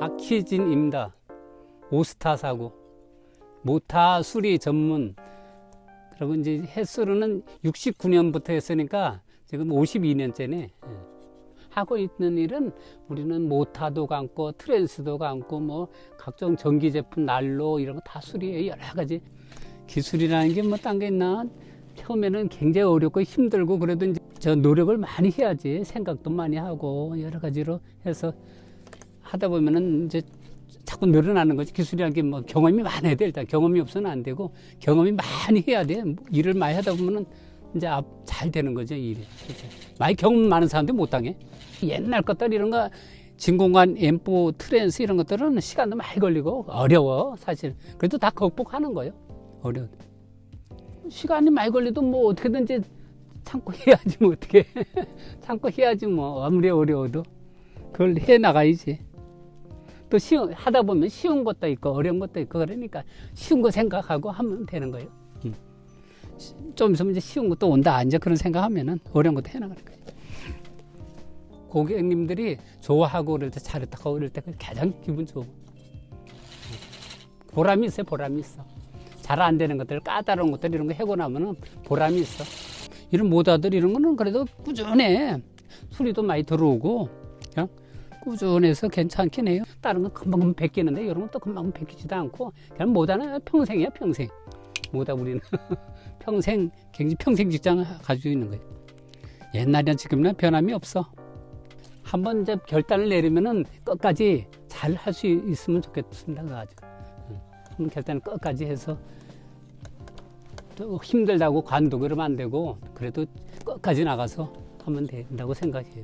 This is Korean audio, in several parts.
박희진입니다. 오스타 사고, 모타 수리 전문. 그리고 이제 햇수로는 69년부터 했으니까 지금 52년째네. 하고 있는 일은 우리는 모타도 감고 트랜스도 감고 뭐 각종 전기 제품 난로 이런 거 다 수리해 여러 가지 기술이라는 게 뭐 딴 게 있나 처음에는 굉장히 어렵고 힘들고 그래도 이제 저 노력을 많이 해야지 생각도 많이 하고 여러 가지로 해서 하다 보면은 이제 자꾸 늘어나는 거지. 기술이라는 게 뭐 경험이 많아야 돼. 일단 경험이 없으면 안 되고 경험이 많이 해야 돼. 뭐 일을 많이 하다 보면은 이제 앞, 잘 되는 거죠 일이. 그렇죠. 많이 경험 많은 사람들이 못 당해. 옛날 것들 이런 거 진공관 엠포 트랜스 이런 것들은 시간도 많이 걸리고 어려워 사실. 그래도 다 극복하는 거예요. 어려워 시간이 많이 걸려도 뭐 어떻게든지 참고 해야지 뭐 어떻게. 참고 해야지 뭐 아무리 어려워도. 그걸 해 나가야지 또 쉬운 하다 보면 쉬운 것도 있고 어려운 것도 있고 그러니까 쉬운 거 생각하고 하면 되는 거예요. 음. 시- 좀 있으면 이제 쉬운 것도 온다 이제 그런 생각하면은 어려운 것도 해나가는 거예요. 고객님들이 좋아하고 그럴 때 잘했다고 그럴 때 가장 기분 좋고 보람이 있어요. 보람이 있어. 잘 안 되는 것들 까다로운 것들 이런 거 해고 나면은 보람이 있어. 이런 모다들 이런 거는 그래도 꾸준해. 수리도 많이 들어오고 그냥 꾸준해서 괜찮긴 해요. 다른 건 금방 베끼는데 이런 건 또 금방 베끼지도 않고 그냥 모다는 평생이야 평생. 모다 우리는 평생 굉장히 평생 직장 가지고 있는 거예요. 옛날이나 지금이나 변함이 없어. 한번 이제 결단을 내리면은 끝까지 잘 할 수 있으면 좋겠습니다. 그래가지고 응. 한번 결단을 끝까지 해서 또 힘들다고 관두고 그러면 안 되고 그래도 끝까지 나가서 하면 된다고 생각해요.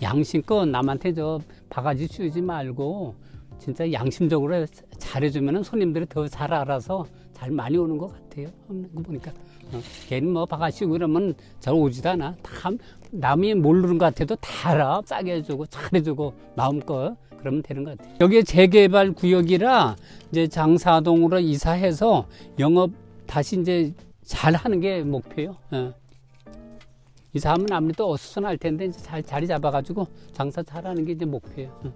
양심껏 남한테 저 바가지 씌우지 말고 진짜 양심적으로 잘해주면 손님들이 더 잘 알아서 잘 많이 오는 것 같아요. 거 보니까. 어, 괜히 뭐 바가지 그러면 잘 오지도 않아. 다 남이 모르는 것 같아도 다 알아. 싸게 해주고 잘해주고 마음껏 그러면 되는 것 같아요. 여기 재개발 구역이라 이제 장사동으로 이사해서 영업 다시 이제 잘 하는 게 목표예요. 어. 이사하면 아무래도 어수선할 텐데 이제 잘 자리 잡아가지고 장사 잘하는 게 이제 목표예요. 어.